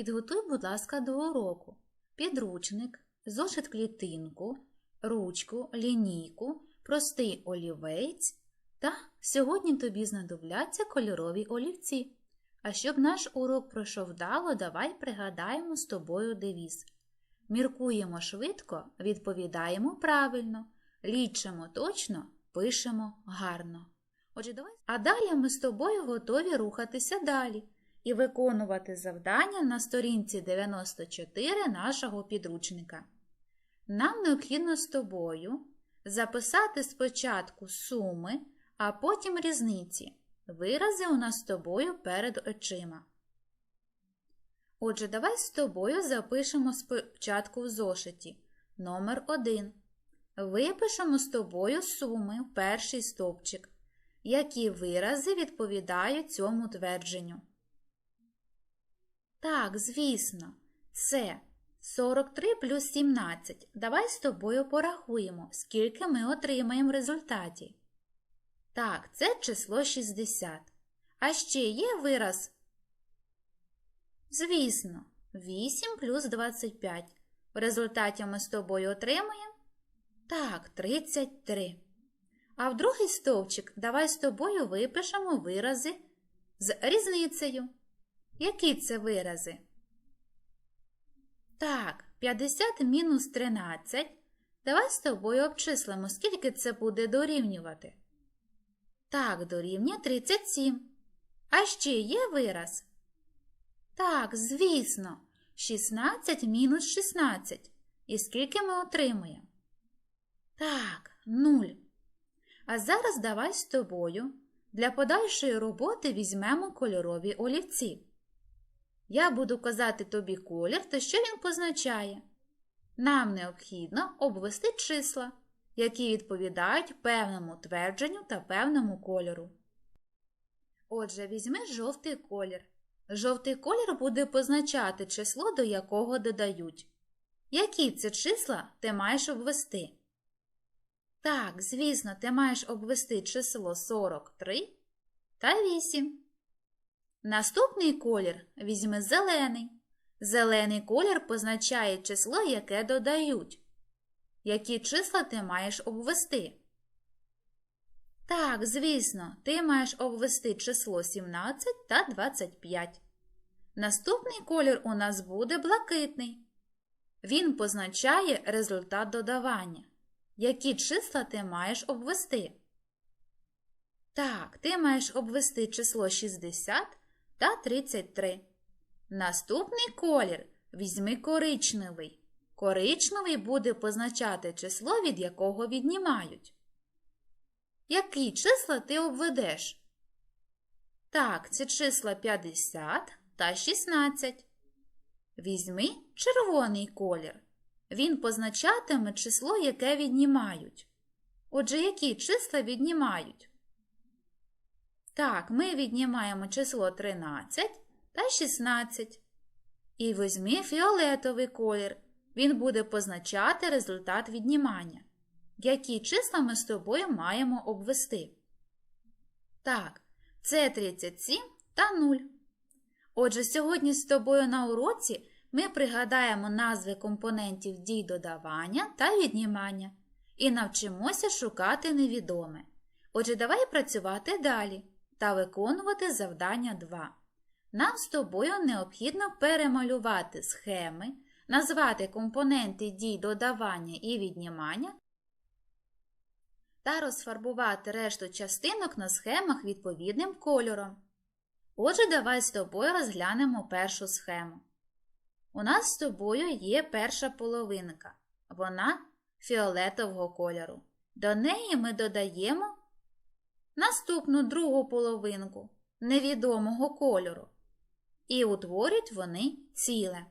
Підготуй, будь ласка, до уроку підручник, зошит клітинку, ручку, лінійку, простий олівець та сьогодні тобі знадобляться кольорові олівці. А щоб наш урок пройшов вдало, давай пригадаємо з тобою девіз. Міркуємо швидко, відповідаємо правильно, лічимо точно, пишемо гарно. Отже, давай. А далі ми з тобою готові рухатися далі і виконувати завдання на сторінці 94 нашого підручника. Нам необхідно з тобою записати спочатку суми, а потім різниці. Вирази у нас з тобою перед очима. Отже, давай з тобою запишемо спочатку в зошиті номер 1 Випишемо з тобою суми в перший стовпчик, які вирази відповідають цьому твердженню. Так, звісно, це 43 плюс 17. Давай з тобою порахуємо, скільки ми отримаємо в результаті. Так, це число 60. А ще є вираз? Звісно, 8 плюс 25. В результаті ми з тобою отримаємо? Так, 33. А в другий стовпчик давай з тобою випишемо вирази з різницею. Які це вирази? Так, 50 мінус 13. Давай з тобою обчислимо, скільки це буде дорівнювати. Так, дорівнює 37. А ще є вираз? Так, звісно, 16 мінус 16. І скільки ми отримуємо? Так, 0. А зараз давай з тобою для подальшої роботи візьмемо кольорові олівці. Я буду казати тобі колір та що він позначає. Нам необхідно обвести числа, які відповідають певному твердженню та певному кольору. Отже, візьми жовтий колір. Жовтий колір буде позначати число, до якого додають. Які це числа ти маєш обвести? Так, звісно, ти маєш обвести число 43 та 8. Наступний колір візьми зелений. Зелений колір позначає число, яке додають. Які числа ти маєш обвести? Так, звісно, ти маєш обвести число 17 та 25. Наступний колір у нас буде блакитний. Він позначає результат додавання. Які числа ти маєш обвести? Так, ти маєш обвести число 60 та 33. Наступний колір візьми коричневий. Коричневий буде позначати число, від якого віднімають. Які числа ти обведеш? Так, це числа 50 та 16. Візьми червоний колір. Він позначатиме число, яке віднімають. Отже, які числа віднімають? Так, ми віднімаємо число 13 та 16. І візьми фіолетовий колір. Він буде позначати результат віднімання. Які числа ми з тобою маємо обвести? Так, це 37 та 0. Отже, сьогодні з тобою на уроці ми пригадаємо назви компонентів дій додавання та віднімання і навчимося шукати невідоме. Отже, давай працювати далі та виконувати завдання 2. Нам з тобою необхідно перемалювати схеми, назвати компоненти дій додавання і віднімання та розфарбувати решту частинок на схемах відповідним кольором. Отже, давай з тобою розглянемо першу схему. У нас з тобою є перша половинка, вона фіолетового кольору. До неї ми додаємо наступну другу половинку невідомого кольору. І утворюють вони ціле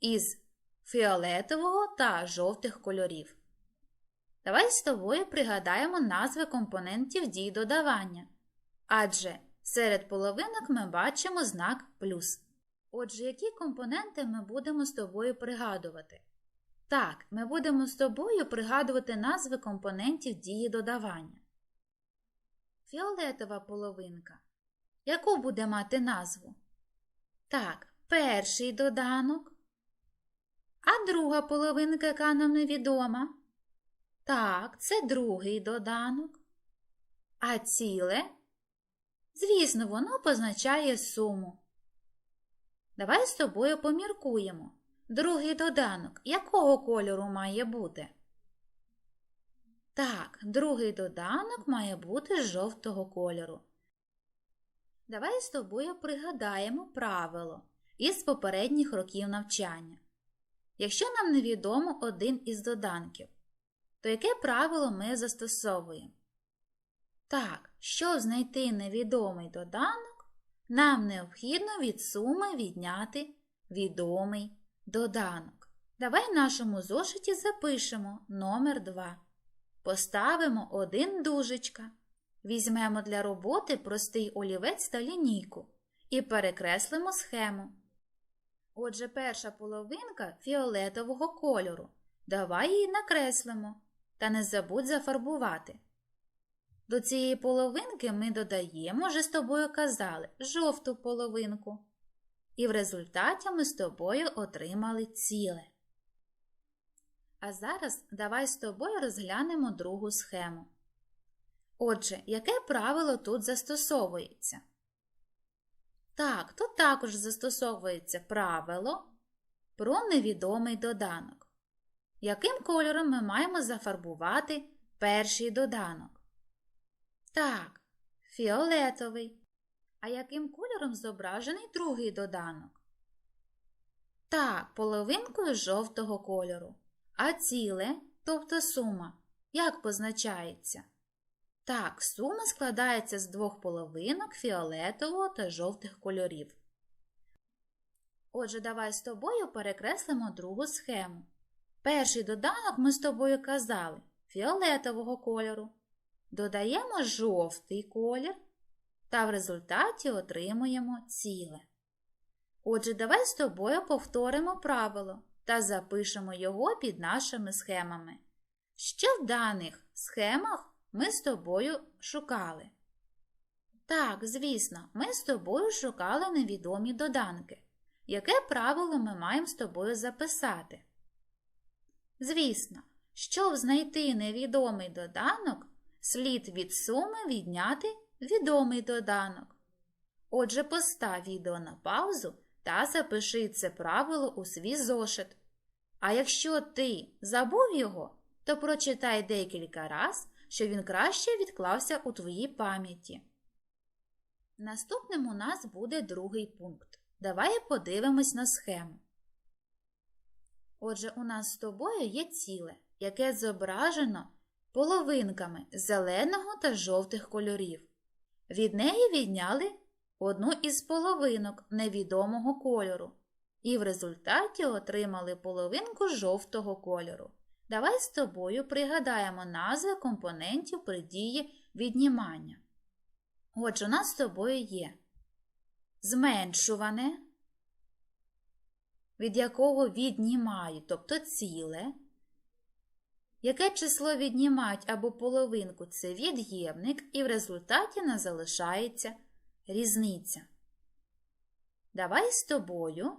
із фіолетового та жовтих кольорів. Давай з тобою пригадаємо назви компонентів дій додавання. Адже серед половинок ми бачимо знак плюс. Отже, які компоненти ми будемо з тобою пригадувати? Так, ми будемо з тобою пригадувати назви компонентів дії додавання. Фіолетова половинка. Яку буде мати назву? Так, перший доданок. А друга половинка, яка нам невідома? Так, це другий доданок. А ціле? Звісно, воно позначає суму. Давай з тобою поміркуємо. Другий доданок якого кольору має бути? Так, другий доданок має бути жовтого кольору. Давай з тобою пригадаємо правило із попередніх років навчання. Якщо нам невідомо один із доданків, то яке правило ми застосовуємо? Так, щоб знайти невідомий доданок, нам необхідно від суми відняти відомий доданок. Давай в нашому зошиті запишемо номер 2. Поставимо один дужечка. Візьмемо для роботи простий олівець та лінійку і перекреслимо схему. Отже, перша половинка фіолетового кольору. Давай її накреслимо та не забудь зафарбувати. До цієї половинки ми додаємо, вже з тобою казали, жовту половинку. І в результаті ми з тобою отримали ціле. А зараз давай з тобою розглянемо другу схему. Отже, яке правило тут застосовується? Так, тут також застосовується правило про невідомий доданок. Яким кольором ми маємо зафарбувати перший доданок? Так, фіолетовий. А яким кольором зображений другий доданок? Так, половинкою жовтого кольору. А ціле, тобто сума, як позначається? Так, сума складається з двох половинок фіолетового та жовтих кольорів. Отже, давай з тобою перекреслимо другу схему. Перший доданок ми з тобою казали фіолетового кольору. Додаємо жовтий колір та в результаті отримуємо ціле. Отже, давай з тобою повторимо правило та запишемо його під нашими схемами. Що в даних схемах ми з тобою шукали? Так, звісно, ми з тобою шукали невідомі доданки. Яке правило ми маємо з тобою записати? Звісно, щоб знайти невідомий доданок, слід від суми відняти відомий доданок. Отже, постав відео на паузу та запиши це правило у свій зошит. А якщо ти забув його, то прочитай декілька раз, щоб він краще відклався у твоїй пам'яті. Наступним у нас буде другий пункт. Давай подивимось на схему. Отже, у нас з тобою є ціле, яке зображено половинками зеленого та жовтих кольорів. Від неї відняли одну із половинок невідомого кольору і в результаті отримали половинку жовтого кольору. Давай з тобою пригадаємо назви компонентів при дії віднімання. Отже, у нас з тобою є зменшуване, від якого віднімають, тобто ціле. Яке число віднімають або половинку це від'ємник, і в результаті нас залишається різниця. Давай з тобою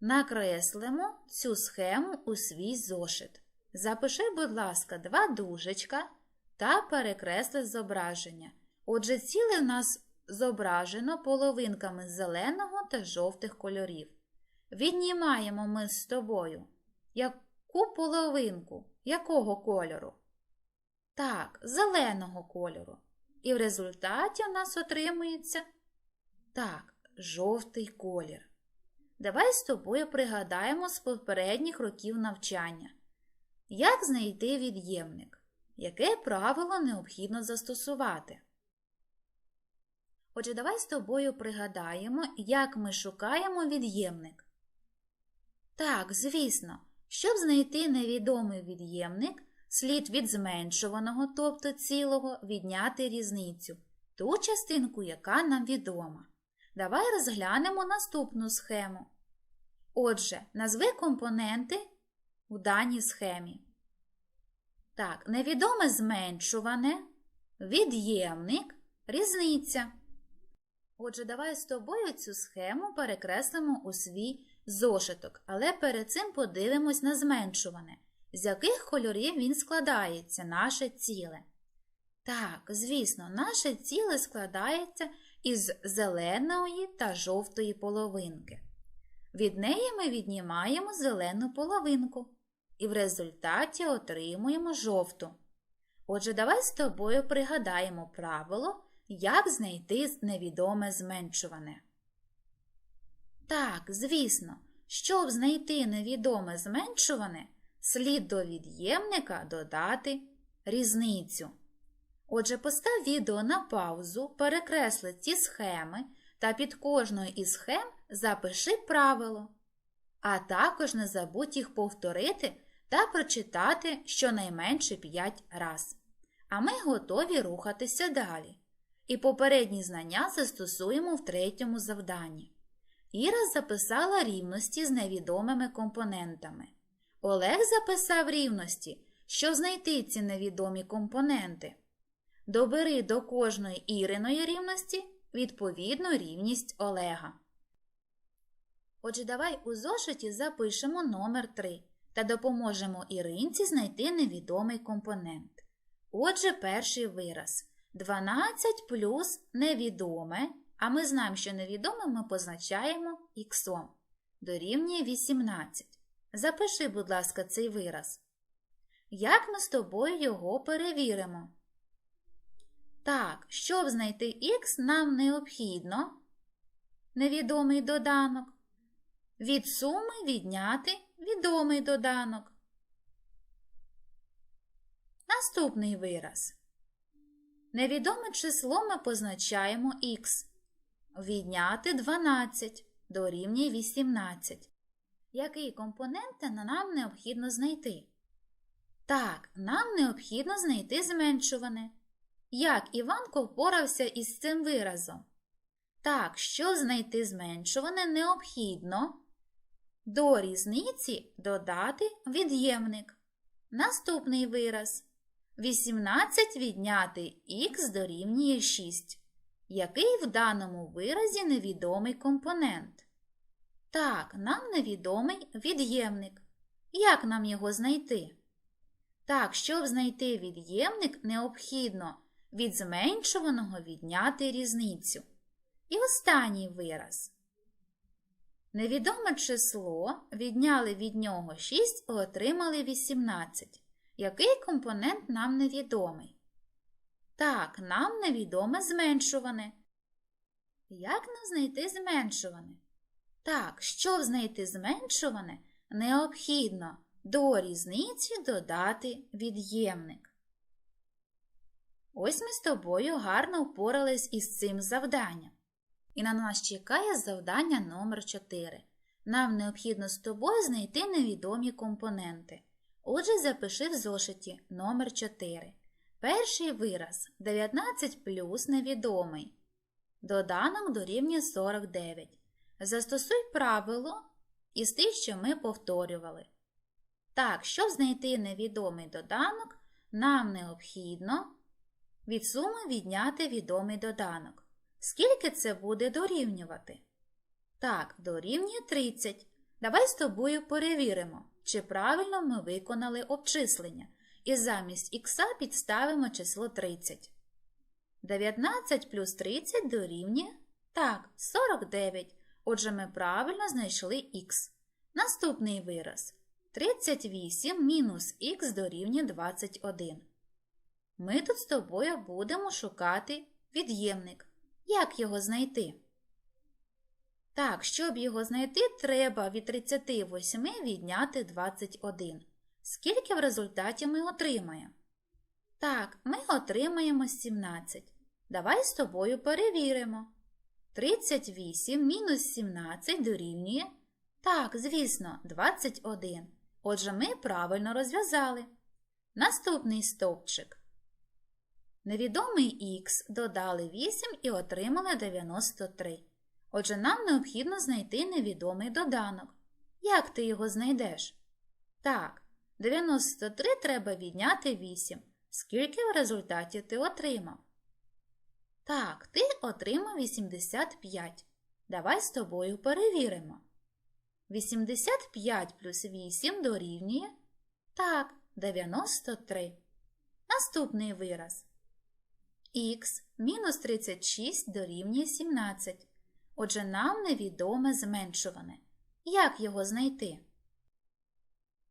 накреслимо цю схему у свій зошит. Запиши, будь ласка, два дужечка та перекресли зображення. Отже, ціле в нас зображено половинками зеленого та жовтих кольорів. Віднімаємо ми з тобою яку половинку якого кольору? Так, зеленого кольору. І в результаті у нас отримується так, жовтий колір. Давай з тобою пригадаємо з попередніх років навчання. Як знайти від'ємник? Яке правило необхідно застосувати? Отже, давай з тобою пригадаємо, як ми шукаємо від'ємник. Так, звісно, щоб знайти невідомий від'ємник, слід від зменшуваного, тобто цілого, відняти різницю, ту частинку, яка нам відома. Давай розглянемо наступну схему. Отже, назви компоненти у даній схемі. Так, невідоме зменшуване, від'ємник, різниця. Отже, давай з тобою цю схему перекреслимо у свій зошиток, але перед цим подивимось на зменшуване, з яких кольорів він складається, наше ціле. Так, звісно, наше ціле складається із зеленої та жовтої половинки. Від неї ми віднімаємо зелену половинку і в результаті отримуємо жовту. Отже, давай з тобою пригадаємо правило, як знайти невідоме зменшуване. Так, звісно, щоб знайти невідоме зменшуване, слід до від'ємника додати різницю. Отже, постав відео на паузу, перекресли ці схеми та під кожною із схем запиши правило. А також не забудь їх повторити та прочитати щонайменше 5 раз. А ми готові рухатися далі. І попередні знання застосуємо в третьому завданні. Іра записала рівності з невідомими компонентами. Олег записав рівності, щоб знайти ці невідомі компоненти. Добери до кожної Іриної рівності відповідну рівність Олега. Отже, давай у зошиті запишемо номер 3 та допоможемо Іринці знайти невідомий компонент. Отже, перший вираз. 12 плюс невідоме, а ми знаємо, що невідоме ми позначаємо іксом. Дорівнює 18. Запиши, будь ласка, цей вираз. Як ми з тобою його перевіримо? Так, щоб знайти х, нам необхідно невідомий доданок. Від суми відняти відомий доданок. Наступний вираз. Невідоме число ми позначаємо х. Відняти 12 дорівнює 18. Який компонент нам необхідно знайти? Так, нам необхідно знайти зменшуване. Як Іванко впорався із цим виразом? Так, щоб знайти зменшуване, необхідно до різниці додати від'ємник. Наступний вираз. 18 відняти х дорівнює 6. Який в даному виразі невідомий компонент? Так, нам невідомий від'ємник. Як нам його знайти? Так, щоб знайти від'ємник, необхідно від зменшуваного відняти різницю. І останній вираз. Невідоме число відняли від нього 6 і отримали 18. Який компонент нам невідомий? Так, нам невідоме зменшуване. Як нам знайти зменшуване? Так, щоб знайти зменшуване, необхідно до різниці додати від'ємник. Ось ми з тобою гарно впорались із цим завданням. І на нас чекає завдання номер 4. Нам необхідно з тобою знайти невідомі компоненти. Отже, запиши в зошиті номер 4. Перший вираз 19 плюс невідомий. Доданок дорівнює 49. Застосуй правило із тих, що ми повторювали. Так, щоб знайти невідомий доданок, нам необхідно від суми відняти відомий доданок. Скільки це буде дорівнювати? Так, дорівнює 30. Давай з тобою перевіримо, чи правильно ми виконали обчислення. І замість х підставимо число 30. 19 плюс 30 дорівнює так, 49. Отже, ми правильно знайшли х. Наступний вираз. 38 мінус х дорівнює 21. Ми тут з тобою будемо шукати від'ємник. Як його знайти? Так, щоб його знайти, треба від 38 відняти 21. Скільки в результаті ми отримаємо? Так, ми отримаємо 17. Давай з тобою перевіримо. 38 мінус 17 дорівнює. Так, звісно, 21. Отже, ми правильно розв'язали. Наступний стовпчик. Невідомий х додали 8 і отримали 93. Отже, нам необхідно знайти невідомий доданок. Як ти його знайдеш? Так, 93 треба відняти 8. Скільки в результаті ти отримав? Так, ти отримав 85. Давай з тобою перевіримо. 85 плюс 8 дорівнює. Так, 93. Наступний вираз. Х мінус 36 дорівнює 17. Отже, нам невідоме зменшуване. Як його знайти?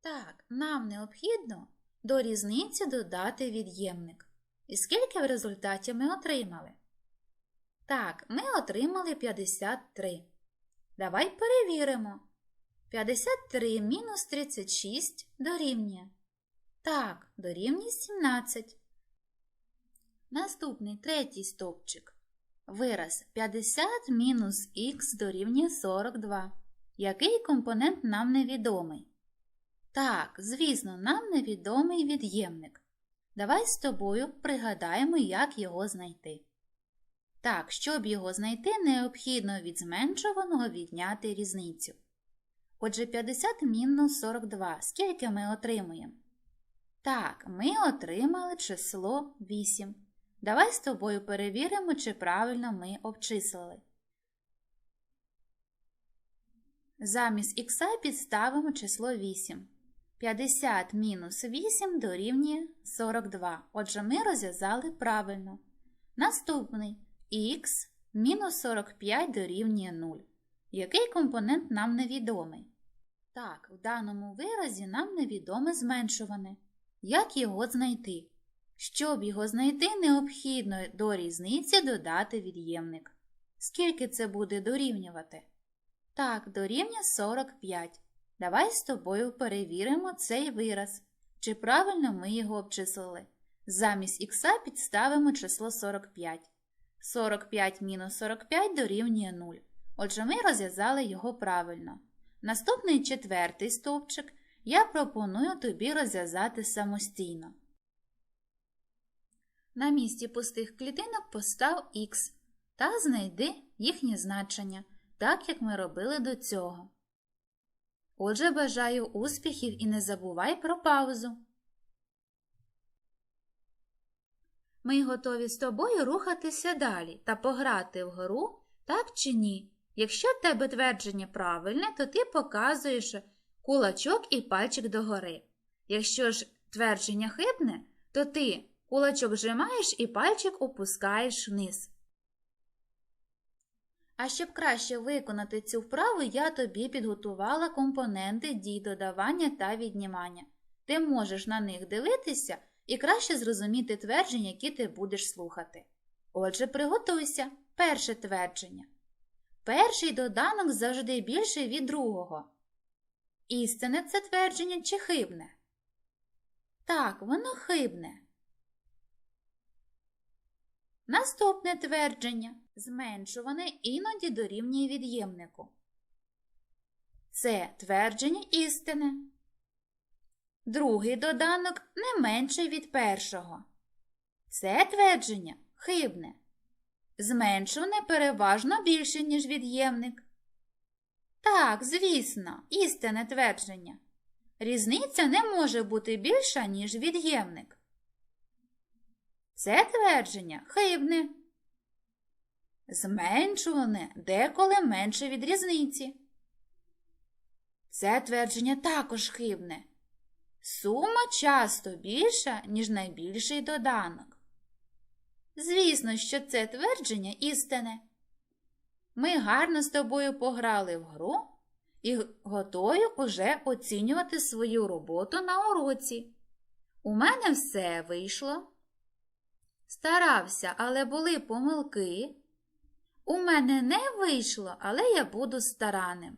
Так, нам необхідно до різниці додати від'ємник. І скільки в результаті ми отримали? Так, ми отримали 53. Давай перевіримо. 53 мінус 36 дорівнює. Так, дорівнює 17. Наступний третій стовпчик. Вираз 50 мінус х дорівнює 42. Який компонент нам невідомий? Так, звісно, нам невідомий від'ємник. Давай з тобою пригадаємо, як його знайти. Так, щоб його знайти, необхідно від зменшуваного відняти різницю. Отже, 50 мінус 42. Скільки ми отримуємо? Так, ми отримали число 8. Давай з тобою перевіримо, чи правильно ми обчислили. Замість х підставимо число 8. 50 мінус 8 дорівнює 42. Отже, ми розв'язали правильно. Наступний х мінус 45 дорівнює 0. Який компонент нам невідомий? Так, в даному виразі нам невідоме зменшуване. Як його знайти? Щоб його знайти, необхідно до різниці додати від'ємник. Скільки це буде дорівнювати? Так, дорівнює 45. Давай з тобою перевіримо цей вираз. Чи правильно ми його обчислили? Замість х підставимо число 45. 45 мінус 45 дорівнює 0. Отже, ми розв'язали його правильно. Наступний четвертий стовпчик я пропоную тобі розв'язати самостійно. На місці пустих клітинок постав х та знайди їхнє значення, так як ми робили до цього. Отже, бажаю успіхів і не забувай про паузу. Ми готові з тобою рухатися далі та пограти в гру, так чи ні. Якщо в тебе твердження правильне, то ти показуєш кулачок і пальчик догори. Якщо ж твердження хибне, то ти кулачок зжимаєш і пальчик опускаєш вниз. А щоб краще виконати цю вправу, я тобі підготувала компоненти дій додавання та віднімання. Ти можеш на них дивитися і краще зрозуміти твердження, які ти будеш слухати. Отже, приготуйся. Перше твердження. Перший доданок завжди більший від другого. Істинне це твердження чи хибне? Так, воно хибне. Наступне твердження зменшуване іноді дорівнює від'ємнику. Це твердження істини. Другий доданок не менший від першого. Це твердження хибне. Зменшуване переважно більше, ніж від'ємник. Так, звісно, істинне твердження. Різниця не може бути більша, ніж від'ємник. Це твердження хибне. Зменшуване деколи менше від різниці. Це твердження також хибне. Сума часто більша, ніж найбільший доданок. Звісно, що це твердження істине. Ми гарно з тобою пограли в гру і готові уже оцінювати свою роботу на уроці. У мене все вийшло. Старався, але були помилки. У мене не вийшло, але я буду старанним.